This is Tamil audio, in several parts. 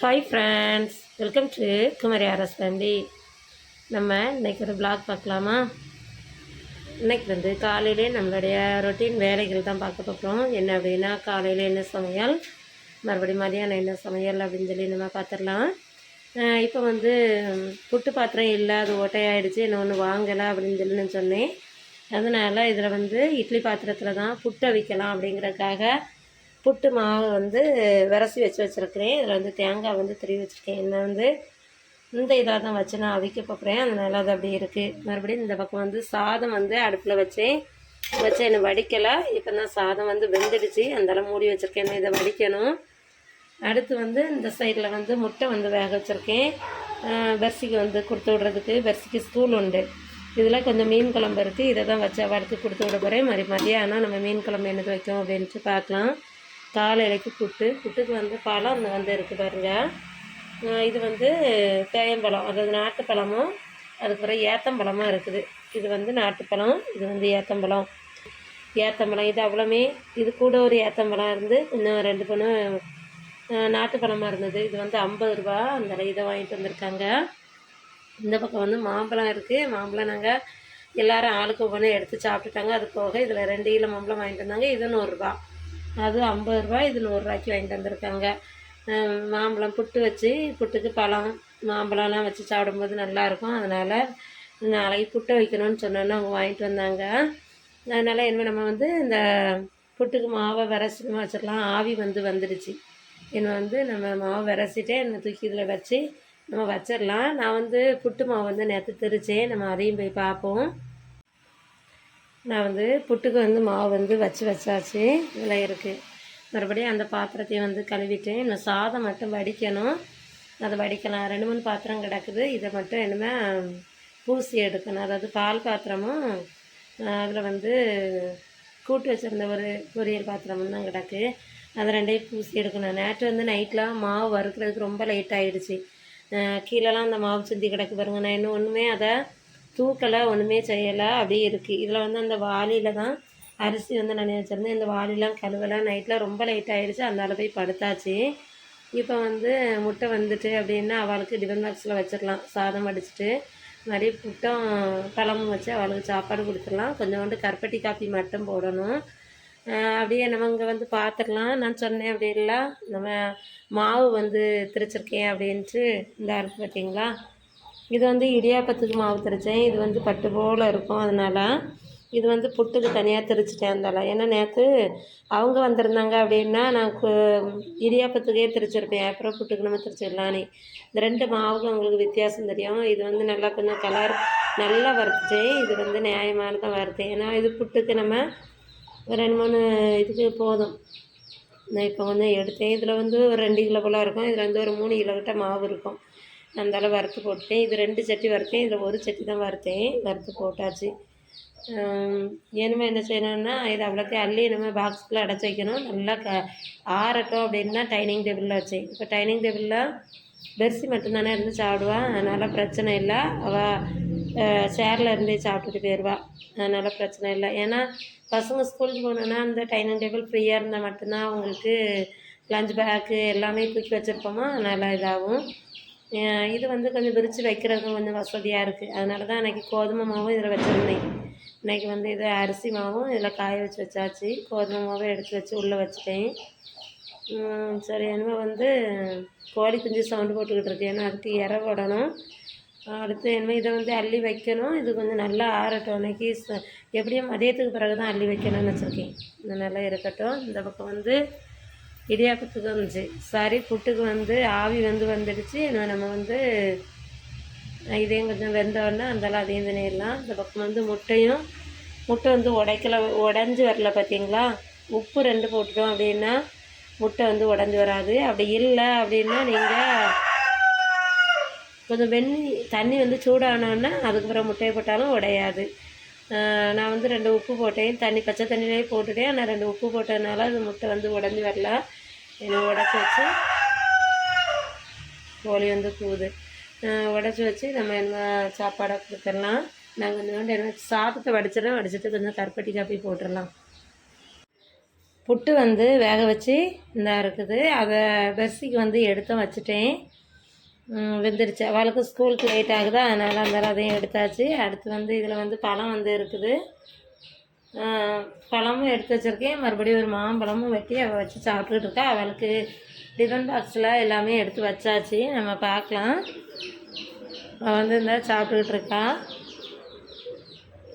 Hi friends welcome to Kumari RS family நம்ம இன்றைக்கி ஒரு பிளாக் பார்க்கலாமா? இன்னைக்கு வந்து காலையிலே நம்மளுடைய ரொட்டீன் வேலைகள் தான் பார்க்க போகிறோம் என்ன அப்படின்னா காலையில் என்ன சமையல் மறுபடியும் மதியானம் என்ன சமையல் அப்படின்னு சொல்லி நம்ம பார்த்துடலாம். இப்போ வந்து புட்டு பாத்திரம் இல்லை அது ஓட்டையாயிடுச்சு ஒன்று வாங்கலை அப்படின்னு சொல்லி நான் சொன்னேன். அதனால் இதில் வந்து இட்லி பாத்திரத்தில் தான் புட்டை வைக்கலாம் அப்படிங்கிறதுக்காக புட்டு மாவு வந்து விரசி வச்சு வச்சுருக்கிறேன். இதில் வந்து தேங்காய் வந்து திருவி வச்சுருக்கேன். என்ன வந்து இந்த இதாக தான் வச்சு நான் அவிக்க பார்க்குறேன் அதனால அது அப்படி இருக்குது மறுபடியும் இந்த பக்கம் வந்து சாதம் வந்து அடுப்பில் வச்சேன். வச்சு என்ன வடிக்கலை. இப்போ தான் சாதம் வந்து வெந்துடுச்சு. அந்தளவு மூடி வச்சுருக்கேன். இதை வடிக்கணும். அடுத்து வந்து இந்த சைடில் வந்து முட்டை வந்து வேக வச்சுருக்கேன். பெர்சிக்கு வந்து கொடுத்து விட்றதுக்கு பெர்சிக்கு ஸ்கூல் உண்டு. இதில் கொஞ்சம் மீன் குழம்பு இருக்குது இதை தான் வச்சு வறுத்து கொடுத்து விட போகிறேன். மறு மதியானம் நம்ம மீன் குழம்பு என்னது வைக்கும் அப்படின்ட்டு பார்க்கலாம். காலையிலைக்கு புட்டு. புட்டுக்கு வந்து பழம் அந்த வந்து இருக்குது பாருங்க. இது வந்து தேயம்பழம் அதாவது நாட்டுப்பழமும் அதுக்கப்புறம் ஏத்தம்பழமும் இருக்குது. இது வந்து நாட்டுப்பழம் இது வந்து ஏத்தம்பழம். ஏத்தம்பழம் இது அவ்வளோமே இது கூட ஒரு ஏத்தம்பழம் இருந்து இன்னும் ரெண்டு பணம் நாட்டுப்பழமாக இருந்தது. இது வந்து ஐம்பது ரூபா. அந்த இதை வாங்கிட்டு வந்திருக்காங்க. இந்த பக்கம் வந்து மாம்பழம் இருக்குது மாம்பழம் நாங்கள் எல்லாரும் ஆளுக்கு ஒவ்வொன்று எடுத்து சாப்பிட்டுட்டாங்க. அது போக இதில் ரெண்டு கிலோ மாம்பழம் வாங்கிட்டு வந்தாங்க. இது நூறுரூபா அது ஐம்பது ரூபா இது நூறுரூவாய்க்கு வாங்கிட்டு வந்திருக்காங்க. மாம்பழம் புட்டு வச்சு புட்டுக்கு பழம் மாம்பழம்லாம் வச்சு சாப்பிடும்போது நல்லாயிருக்கும் அதனால் நாளைக்கு புட்டை வைக்கணும்னு சொன்னோன்னு அவங்க வாங்கிட்டு வந்தாங்க. அதனால் என்ன நம்ம வந்து இந்த புட்டுக்கு மாவை விரசிட்டு வச்சிடலாம் ஆவி வந்து வந்துடுச்சு. என்னை வந்து நம்ம மாவை விரசிட்டே என்னை தூக்கி இதில் வச்சு நம்ம வச்சிடலாம் நான் வந்து புட்டு மாவு வந்து நேற்று திரிச்சேன். நம்ம அதையும் போய் பார்ப்போம். நான் வந்து புட்டுக்கு வந்து மாவு வந்து வச்சு வச்சாச்சு. இதில் இருக்குது மறுபடியும் அந்த பாத்திரத்தையும் வந்து கழுவிட்டேன். இன்னும் சாதம் மட்டும் வடிக்கணும். அதை வடிக்கலாம். ரெண்டு மூணு பாத்திரம் கிடக்குது. இதை மட்டும் என்னமே பூசி எடுக்கணும். அதாவது பால் பாத்திரமும் அதில் வந்து கூட்டு வச்சுருந்த ஒரு பொரியல் பாத்திரமும் தான் கிடக்கு. அதை ரெண்டையும் பூசி எடுக்கணும். நேற்று வந்து நைட்டில் மாவு வறுக்கிறதுக்கு ரொம்ப லேட் ஆகிடுச்சு கீழெல்லாம் அந்த மாவு சிந்தி கிடக்கு பாருங்க. நான் இன்னும் ஒன்றுமே அதை தூக்கலை ஒன்றுமே செய்யலை. அப்படியே இருக்குது இதில் வந்து அந்த வாளியில் தான் அரிசி வந்து நான் வச்சுருந்தேன். இந்த வாளிலாம் கழுவலை. நைட்டில் ரொம்ப லைட் ஆகிடுச்சு அதனால போய் படுத்தாச்சு. இப்போ வந்து முட்டை வந்துட்டு அப்படின்னா அவளுக்கு டிஃபன் பாக்ஸில் வச்சிடலாம். சாதம் வடிச்சிட்டு. மறுபடியும் புட்டம் பழமும் வச்சு அவளுக்கு சாப்பாடு கொடுத்துடலாம். கொஞ்சோண்டு கருப்பட்டி காப்பி மட்டும் போடணும். அப்படியே நம்ம இங்கே வந்து பார்த்துக்கலாம் நான் சொன்னேன் அப்படி இல்லை நம்ம மாவு வந்து திரிச்சிருக்கேன் அப்படின்ட்டு. இந்த இருக்கு பார்த்தீங்களா இது வந்து இடியாப்பத்துக்கு மாவு திரித்தேன் இது வந்து பட்டு போல் இருக்கும் அதனால் இது வந்து புட்டுக்கு தனியாக திரிச்சிட்டேன் அந்தால ஏன்னா நேற்று அவங்க வந்திருந்தாங்க அப்படின்னா நான் கு- இடியாப்பத்துக்கே திரிச்சிருப்பேன் அப்புறம் புட்டுக்கு நம்ம திரிச்சிடலான்னு இந்த ரெண்டு மாவுக்கும் உங்களுக்கு வித்தியாசம் தெரியும். இது வந்து நல்லா கொஞ்சம் கலர் நல்லா வறுத்துட்டேன். இது வந்து நியாயமானதான் வறுத்தேன். ஏன்னா இது புட்டுக்கு நம்ம ஒரு ரெண்டு மூணு இதுக்கு போதும். நான் இப்போ வந்து எடுத்தேன். இதில் வந்து ஒரு ரெண்டு கிலோ போல் இருக்கும். இதில் வந்து ஒரு மூணு கிலோ கிட்ட மாவு இருக்கும். அந்த வறுத்து போட்டுட்டேன். இது ரெண்டு சட்டி வறுத்தேன். இதில் ஒரு சட்டி தான் வறுத்தேன். வறுத்து போட்டாச்சு. ஆம், என்ன செய்யணும்னா இது அவ்வளோத்தையும் அள்ளி நம்ம பாக்ஸ்குள்ளே அடைச்சி வைக்கணும். நல்லா க ஆறட்டும் அப்படின்னா டைனிங் டேபிளில் வச்சேன். இப்போ டைனிங் டேபிளில் பெர்சி மட்டும்தானே இருந்து சாப்பிடுவான் அதனால் பிரச்சனை இல்லை. அவள் சேரில் இருந்தே சாப்பிட்டுட்டு போயிடுவா அதனால் பிரச்சனை இல்லை. ஏன்னா பசங்க ஸ்கூலுக்கு போனோன்னா அந்த டைனிங் டேபிள் ஃப்ரீயாக இருந்தால் மட்டும்தான் அவங்களுக்கு லஞ்ச் பேக்கு எல்லாமே தூக்கி வச்சுருப்போமா? அதனால் இதாகும். இது வந்து கொஞ்சம் விரித்து வைக்கிறதுக்கு கொஞ்சம் வசதியாக இருக்குது அதனால தான் அன்றைக்கி கோதுமை மாவும் இதில் வச்சுருந்தேன். இன்றைக்கி வந்து இது அரிசி மாவும் இதில் காய வச்சு வச்சாச்சு. கோதுமை மாவும் எடுத்து வச்சு உள்ளே வச்சுட்டேன். சரி இனிமேல் வந்து கோழி குஞ்சு சவுண்டு போட்டுக்கிட்டு இருக்கு. ஏன்னா அதுக்கு இற விடணும் அடுத்து இனிமேல் இதை வந்து அள்ளி வைக்கணும். இது கொஞ்சம் நல்லா ஆறட்டும். அன்னைக்கு எப்படியும் மதியத்துக்கு பிறகு தான் அள்ளி வைக்கணும்னு வச்சுருக்கேன். இது நல்லா இருக்கட்டும். இந்த பக்கம் வந்து இடியாப்பத்துக்கு வந்துச்சு சாரி புட்டுக்கு வந்து ஆவி வந்து வந்துடுச்சு. நம்ம வந்து இதையும் கொஞ்சம் வெந்தோடனே அந்தளவு அதையும் தினையிடலாம் இந்த பக்கம் வந்து முட்டையும் முட்டை வந்து உடைக்கல உடஞ்சி வரல பார்த்தீங்களா உப்பு ரெண்டு போட்டுட்டோம் அப்படின்னா முட்டை வந்து உடஞ்சி வராது. அப்படி இல்லை அப்படின்னா நீங்கள் கொஞ்சம் வெண்ணி தண்ணி வந்து சூடானோன்னா அதுக்கப்புறம் முட்டையை போட்டாலும் உடையாது. நான் வந்து ரெண்டு உப்பு போட்டேன். தண்ணி பச்சை தண்ணியிலே போட்டுட்டேன். ஆனால் ரெண்டு உப்பு போட்டதுனால அது முட்டை வந்து உடஞ்சி வரல. என்னை உடச்சி வச்சு கோழி வந்து கூது உடச்சி வச்சு நம்ம என்ன சாப்பாடை கொடுத்துடலாம். நாங்கள் கொஞ்சோண்டு என்ன சாதத்தை வடிச்சிடலாம் வடிச்சிட்டு கொஞ்சம் கருப்பட்டி காப்பி போட்டுடலாம். புட்டு வந்து வேக வச்சு இந்த இருக்குது. அதை பெர்சிக்கு வந்து எடுத்தும் வச்சுட்டேன். வெந்துருச்சு அவளுக்கு ஸ்கூலுக்கு லேட் ஆகுதா அதனால் அந்த அதையும் எடுத்தாச்சு. அடுத்து வந்து இதில் வந்து பழம் வந்து இருக்குது. பழமும் எடுத்து வச்சுருக்கேன். மறுபடியும் ஒரு மாம்பழமும் வெட்டி அவள் வச்சு சாப்பிட்டுட்டு இருக்கா. அவளுக்கு டிஃபன் பாக்ஸில் எல்லாமே எடுத்து வச்சாச்சு. நம்ம பார்க்கலாம். அவள் வந்து இந்த சாப்பிட்டுக்கிட்டு இருக்கா.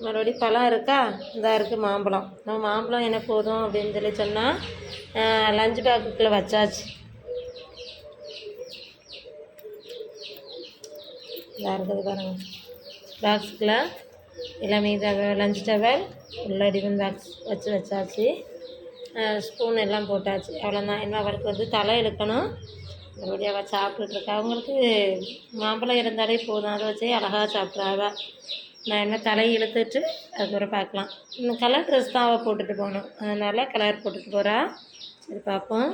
மறுபடியும் பழம் இருக்கா? இதாக இருக்குது மாம்பழம். நம்ம மாம்பழம் என்ன போதும் அப்படின்னு சொல்லி சொன்னால் லஞ்ச் பேக்குக்குள்ளே வச்சாச்சு. இதாக இருக்குது பாருங்க பாக்ஸுக்குள்ள எல்லாமே இதை லஞ்ச் டவல் உள்ள டிஃபன் பாக்ஸ் வச்சு வச்சாச்சு. ஸ்பூன் எல்லாம் போட்டாச்சு. அவ்வளோதான் என்ன அவளுக்கு வந்து தலை இழுக்கணும். மறுபடியும் அவள் சாப்பிட்டுட்டு அவங்களுக்கு மாம்பழம் இருந்தாலே போதும். அதை வச்சே அழகாக சாப்பிட்றாவ நான் என்ன தலையை இழுத்துட்டு அதுக்கப்புறம் பார்க்கலாம். இன்னும் கலர் ட்ரெஸ் தான் அவள் போட்டுட்டு போகணும். அதனால் கலர் போட்டுட்டு போகிறா சரி பார்ப்போம்.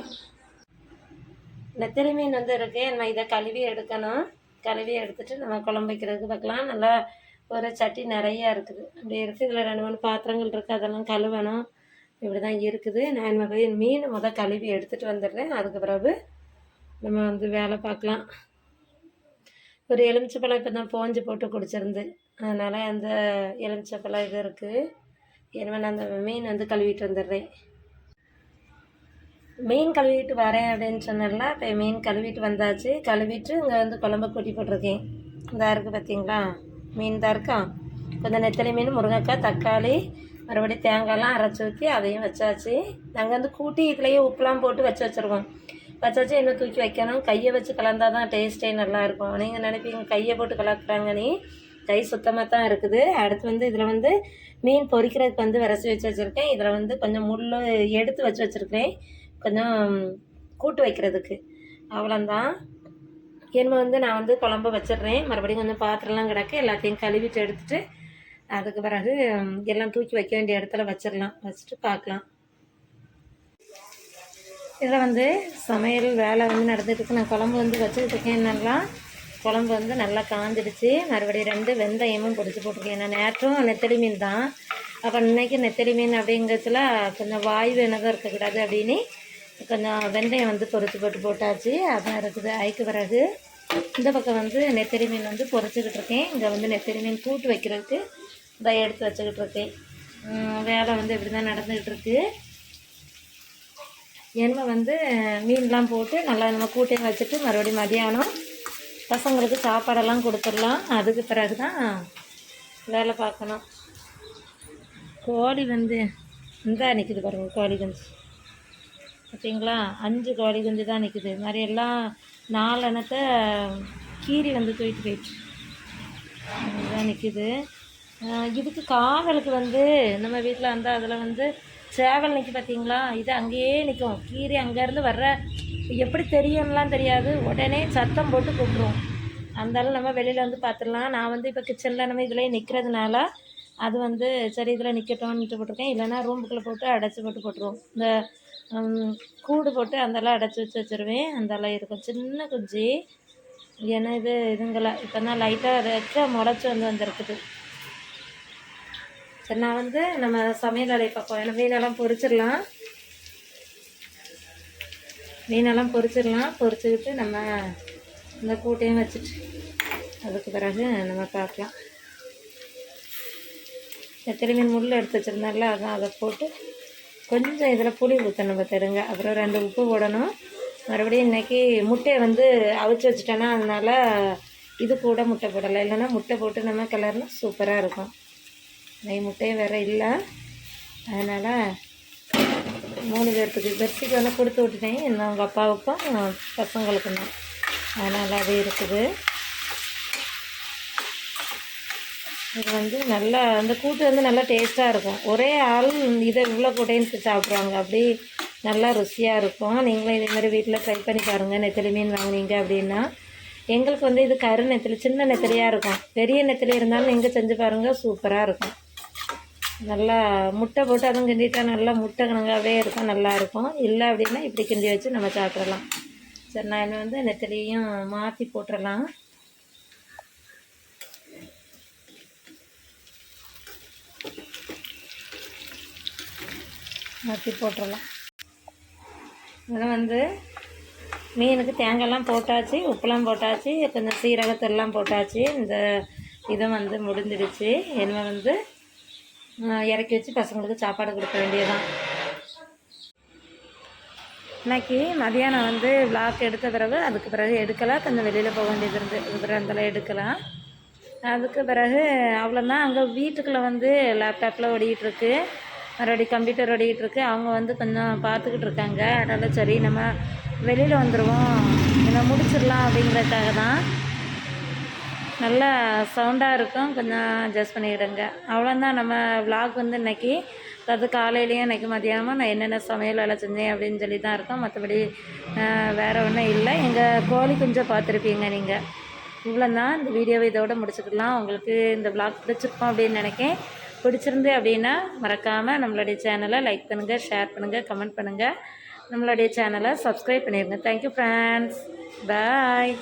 நெத்திரி மீன் வந்து இருக்கு நான் இதை கழுவி எடுக்கணும். கழுவி எடுத்துட்டு நம்ம குழம்பு வைக்கிறதுக்கு பார்க்கலாம். நல்லா ஒரு சட்டி நிறையா இருக்குது. அப்படி இருக்குது இதில் ரெண்டு மூணு பாத்திரங்கள் இருக்குது அதெல்லாம் கழுவணும். இப்படி தான் இருக்குது. நான் போய் மீன் முத கழுவி எடுத்துகிட்டு வந்துடுறேன். அதுக்கு பிறகு நம்ம வந்து வேலை பார்க்கலாம். ஒரு எலுமிச்சப்பழம் இப்போ தான் போஞ்சு போட்டு குடிச்சிருந்து. அதனால் அந்த எலுமிச்சப்பழம் இது இருக்குது எனவே நான் அந்த மீன் வந்து கழுவிட்டு வந்துடுறேன். மீன் கழுவிட்டு வரேன் அப்படின்னு சொன்னால இப்போ மீன் கழுவிட்டு வந்தாச்சு. கழுவிட்டு இங்கே வந்து குழம்பு கூட்டி போட்டிருக்கேன். இதாக இருக்குது பார்த்தீங்களா மீன் தான் இருக்கா? கொஞ்சம் நெத்தலி மீன் முருங்கைக்காய் தக்காளி மறுபடியும் தேங்காய்லாம் அரைச்சி ஊற்றி அதையும் வச்சாச்சு. நாங்கள் வந்து கூட்டி இதுலேயே உப்புலாம் போட்டு வச்சு வச்சுருக்கோம் வச்சாச்சு இன்னும் தூக்கி வைக்கணும். கையை வச்சு கலந்தால் தான் டேஸ்ட்டே நல்லாயிருக்கும் நீங்கள் நினைப்பீங்க கையை போட்டு கலக்குறாங்கன்னு கை சுத்தமாக தான் இருக்குது. அடுத்து வந்து இதில் வந்து மீன் பொறிக்கிறதுக்கு வந்து விரசி வச்சு வச்சுருக்கேன். இதில் வந்து கொஞ்சம் முள் எடுத்து வச்சு வச்சுருக்கேன் கொஞ்சம் கூட்டு வைக்கிறதுக்கு. அவ்வளோந்தான் என்ன வந்து நான் வந்து குழம்பு வச்சிடுறேன். மறுபடியும் கொஞ்சம் பாத்திரம்லாம் கிடக்கு. எல்லாத்தையும் கழுவிட்டு எடுத்துட்டு அதுக்கு பிறகு எல்லாம் தூக்கி வைக்க வேண்டிய இடத்துல வச்சிடலாம். வச்சுட்டு பார்க்கலாம். இதில் வந்து சமையல் வேலை வந்து நடந்துகிட்டு நான் குழம்பு வந்து வச்சுக்கிட்டு இருக்கேன் நல்லா குழம்பு வந்து நல்லா காஞ்சிடுச்சு. மறுபடியும் ரெண்டு வெந்தயமும் பிடிச்சி போட்டிருக்கேன். நான் நேற்றும் நெத்தடி மீன் தான். அப்போ இன்னைக்கு நெத்தடி மீன் அப்படிங்கிறதுல கொஞ்சம் வாய்வு என்னதான் இருக்கக்கூடாது அப்படின்னு கொஞ்சம் வெந்தயம் வந்து பொறிச்சு போட்டு போட்டாச்சு. அதான் இருக்குது அதுக்கு பிறகு இந்த பக்கம் வந்து நெத்திரி மீன் வந்து பொறிச்சிக்கிட்டு இருக்கேன். இங்கே வந்து நெத்திரி மீன் கூட்டு வைக்கிறதுக்கு இதை எடுத்து வச்சுக்கிட்டு இருக்கேன். வேலை வந்து இப்படி தான் நடந்துக்கிட்டு இருக்கு. எண்ணெய் வந்து மீன்லாம் போட்டு நல்லா நம்ம கூட்டையும் வச்சுட்டு மறுபடியும் மதியானம் பசங்களுக்கு சாப்பாடெல்லாம் கொடுத்துடலாம். அதுக்கு பிறகு தான் வேலை பார்க்கணும். கோழி வந்து இந்த நிற்கிது பாருங்கள் கோழி குஞ்சு. பார்த்தீங்களா அஞ்சு கோழி குஞ்சு தான் நிற்குது இது மாதிரி எல்லாம் நாலெண்ணத்தை கீரி வந்து தூக்கிட்டு போயிடுச்சு. இதுதான் நிற்கிது இதுக்கு காவலுக்கு வந்து நம்ம வீட்டில் வந்து அதில் வந்து சேவல் நிற்கி பார்த்தீங்களா இது அங்கேயே நிற்கும் கீரி அங்கேருந்து வர்ற எப்படி தெரியும்லாம் தெரியாது. உடனே சத்தம் போட்டு கூப்பிடுவோம். அந்தாலும் நம்ம வெளியில் வந்து பார்த்துடலாம் நான் வந்து இப்போ கிச்சனில் நம்ம இதுலேயே நிற்கிறதுனால அது வந்து சரி இதில் நிற்கட்டும்னுட்டு போட்டிருக்கேன். இல்லைன்னா ரூமுக்குள்ளே போட்டு அடைச்சி போட்டு போட்டுருவோம். இந்த கூடு போட்டு அந்தெல்லாம் அடைச்சி வச்சு வச்சுருவேன். அந்தெல்லாம் இருக்கும். சின்ன குஞ்சு. ஏன்னா இது இதுங்களா இப்போ தான் லைட்டாக ரெக்க முளைச்சி வந்து வந்திருக்குது. சரி நான் வந்து நம்ம சமையல் வேலையை பார்ப்போம். ஏன்னா மீனெல்லாம் பொரிச்சிடலாம். மீனெல்லாம் பொரிச்சிடலாம். பொரிச்சுக்கிட்டு நம்ம இந்த கூட்டையும் வச்சுட்டு அதுக்கு பிறகு நம்ம பார்க்கலாம். எத்தனை மீன் முள் எடுத்து வச்சுருந்தால அதான் அதை போட்டு கொஞ்சம் இதில் புளி ஊற்றணும் பார்த்துருங்க அப்புறம் ரெண்டு உப்பு போடணும். மறுபடியும் இன்றைக்கி முட்டையை வந்து அவிச்சு வச்சுட்டேன்னா அதனால் இது கூட முட்டை போடலை இல்லைன்னா முட்டை போட்டு நம்ம கிளறுனா சூப்பராக இருக்கும். நெய் முட்டையும் வேறு இல்லை. அதனால் மூணு பேர்த்துக்கு பெர்சிக்கு வந்து கொடுத்து விட்டுட்டேன். இன்னும் உங்கள் அப்பாவுக்கும் பசங்களுக்கும் தான். அதனால் அது இருக்குது. இது வந்து நல்லா அந்த கூட்டு வந்து நல்லா டேஸ்ட்டாக இருக்கும். ஒரே ஆள் இதை இவ்வளோ கூட்டைன்னு சாப்பிடுவாங்க அப்படி நல்லா ருசியாக இருக்கும். நீங்களும் இதேமாதிரி வீட்டில் ட்ரை பண்ணி பாருங்கள் நெத்திலி மீன் வாங்குனீங்க அப்படின்னா எங்களுக்கு வந்து இது கரு நெத்திலி சின்ன நெத்திலியாக இருக்கும். பெரிய நெத்திலி இருந்தாலும் நீங்கள் செஞ்சு பாருங்கள் சூப்பராக இருக்கும். நல்லா முட்டை போட்டு அதுவும் கிண்டிட்டா நல்லா முட்டை கணங்காகவே இருக்கும் நல்லா இருக்கும். இல்லை அப்படின்னா இப்படி கிண்டி வச்சு நம்ம சாப்பிடலாம். சரி நான் என்ன வந்து நெத்திலியும் மாற்றி போட்டுடலாம் மாற்றி போட்டுடலாம் இதில் வந்து மீனுக்கு தேங்காய்லாம் போட்டாச்சு உப்புலாம் போட்டாச்சு கொஞ்சம் சீரகத்தெல்லாம் போட்டாச்சு. இந்த இதை வந்து முடிஞ்சிடுச்சு. என்ன வந்து இறக்கி வச்சு பசங்களுக்கு சாப்பாடு கொடுக்க வேண்டியதுதான். இன்றைக்கி மதியானம் வந்து விளாக் எடுத்த பிறகு அதுக்கு பிறகு எடுக்கலாம் கொஞ்சம் வெளியில் போக வேண்டியது இருந்து இது பிறகு எடுக்கலாம் அதுக்கு பிறகு அவ்வளோதான் அங்கே வீட்டுக்குள்ளே வந்து லேப்டாப்பில் ஓடிக்கிட்டுருக்கு மறுபடி கம்ப்யூட்டர் ஓடிக்கிட்டு அவங்க வந்து கொஞ்சம் பார்த்துக்கிட்டு இருக்காங்க. அதனால் சரி நம்ம வெளியில் வந்துடுவோம் இதை முடிச்சிடலாம் அப்படிங்கிறதுக்காக தான். நல்லா சவுண்டாக இருக்கும். கொஞ்சம் அட்ஜஸ்ட் பண்ணிக்கிடுங்க அவ்வளோதான் நம்ம vlog வந்து இன்னைக்கு அதாவது காலையிலையும் இன்றைக்கி மதியமாக நான் என்னென்ன சமையல் வேலை செஞ்சேன் அப்படின்னு சொல்லி தான் இருக்கோம் மற்றபடி வேறு ஒன்றும் இல்லை. எங்கள் கோழி குஞ்சை பார்த்துருப்பீங்க நீங்கள் இவ்வளோ தான் இந்த வீடியோவை இதோடு முடிச்சுக்கலாம். உங்களுக்கு இந்த vlog பிடிச்சிருக்கோம் அப்படின்னு நினைக்கேன். பிடிச்சிருந்து அப்படின்னா மறக்காமல் நம்மளுடைய சேனலை லைக் பண்ணுங்கள் ஷேர் பண்ணுங்கள் கமெண்ட் பண்ணுங்கள் நம்மளுடைய சேனலை சப்ஸ்கிரைப் பண்ணிடுங்க தேங்க்யூ ஃப்ரெண்ட்ஸ் பாய்